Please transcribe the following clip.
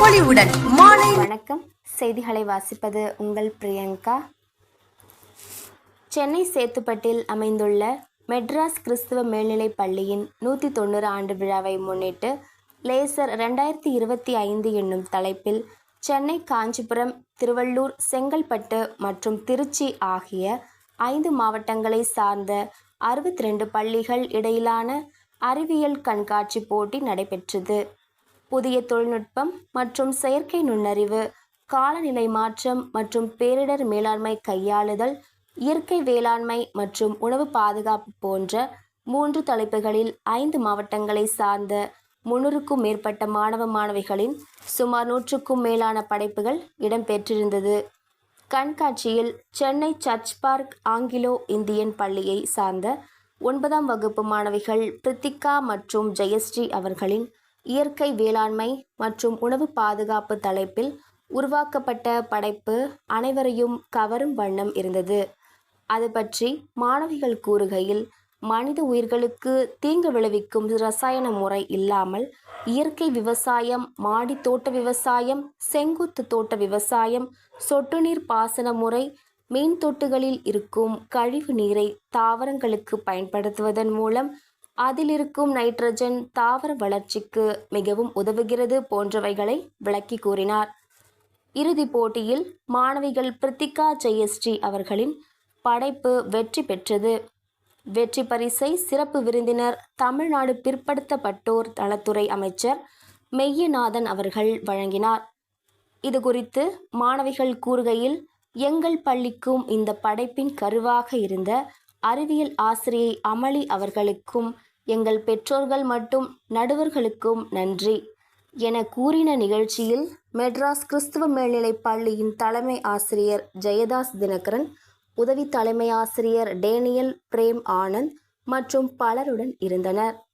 பொலிவுடன் மாலை. வணக்கம். செய்திகளை வாசிப்பது உங்கள் பிரியங்கா. சென்னை சேத்துப்பட்டில் அமைந்துள்ள மெட்ராஸ் கிறிஸ்துவ மேல்நிலைப் பள்ளியின் நூற்றி தொண்ணூறு ஆண்டு விழாவை முன்னிட்டு லேசர் ரெண்டாயிரத்தி இருபத்தி ஐந்து என்னும் தலைப்பில் சென்னை காஞ்சிபுரம் திருவள்ளூர் செங்கல்பட்டு மற்றும் திருச்சி ஆகிய ஐந்து மாவட்டங்களை சார்ந்த அறுபத்தி ரெண்டு பள்ளிகள் இடையிலான அறிவியல் கண்காட்சி போட்டி நடைபெற்றது. புதிய தொழில்நுட்பம் மற்றும் செயற்கை நுண்ணறிவு காலநிலை மாற்றம் மற்றும் பேரிடர் மேலாண்மை கையாளுதல் இயற்கை வேளாண்மை மற்றும் உணவு பாதுகாப்பு போன்ற மூன்று தலைப்புகளில் ஐந்து மாவட்டங்களை சார்ந்த முன்னூறுக்கும் மேற்பட்ட மாணவ மாணவிகளின் சுமார் நூற்றுக்கும் மேலான படைப்புகள் இடம்பெற்றிருந்தது. கண்காட்சியில் Chennai church park Anglo Indian பள்ளியை சார்ந்த ஒன்பதாம் வகுப்பு மாணவிகள் பிரித்திகா மற்றும் ஜெயஸ்ரீ அவர்களின் இயற்கை வேளாண்மை மற்றும் உணவு பாதுகாப்பு தலைப்பில் உருவாக்கப்பட்ட படைப்பு அனைவரையும் கவரும் வண்ணம் இருந்தது. அது பற்றி மாணவிகள் கூறுகையில் மனித உயிர்களுக்கு தீங்கு விளைவிக்கும் ரசாயன முறை இல்லாமல் இயற்கை விவசாயம் மாடி தோட்ட விவசாயம் செங்குத்து தோட்ட விவசாயம் சொட்டு நீர் பாசன முறை மீன் தொட்டுகளில் இருக்கும் கழிவு நீரை தாவரங்களுக்கு பயன்படுத்துவதன் மூலம் அதில் இருக்கும் நைட்ரஜன் தாவர வளர்ச்சிக்கு மிகவும் உதவுகிறது போன்றவைகளை விளக்கி கூறினார். இறுதிப் போட்டியில் மாணவிகள் பிரித்திகா ஜெயஸ்ரீ அவர்களின் படைப்பு வெற்றி பெற்றது. வெற்றி பரிசை சிறப்பு விருந்தினர் தமிழ்நாடு பிற்படுத்தப்பட்டோர் நலத்துறை அமைச்சர் மெய்யநாதன் அவர்கள் வழங்கினார். இது குறித்து மாணவிகள் கூறுகையில் எங்கள் பள்ளிக்கும் இந்த படைப்பின் கருவாக இருந்த அறிவியல் ஆசிரியை அமளி அவர்களுக்கும் எங்கள் பெற்றோர்கள் மற்றும் நடுவர்களுக்கும் நன்றி. என கூறின நிகழ்ச்சியில் மெட்ராஸ் கிறிஸ்துவ மேல்நிலைப் பள்ளியின் தலைமை ஆசிரியர் ஜெயதாஸ் தினகரன் உதவி தலைமை ஆசிரியர் டேனியல் பிரேம் ஆனந்த் மற்றும் பலருடன் இருந்தனர்.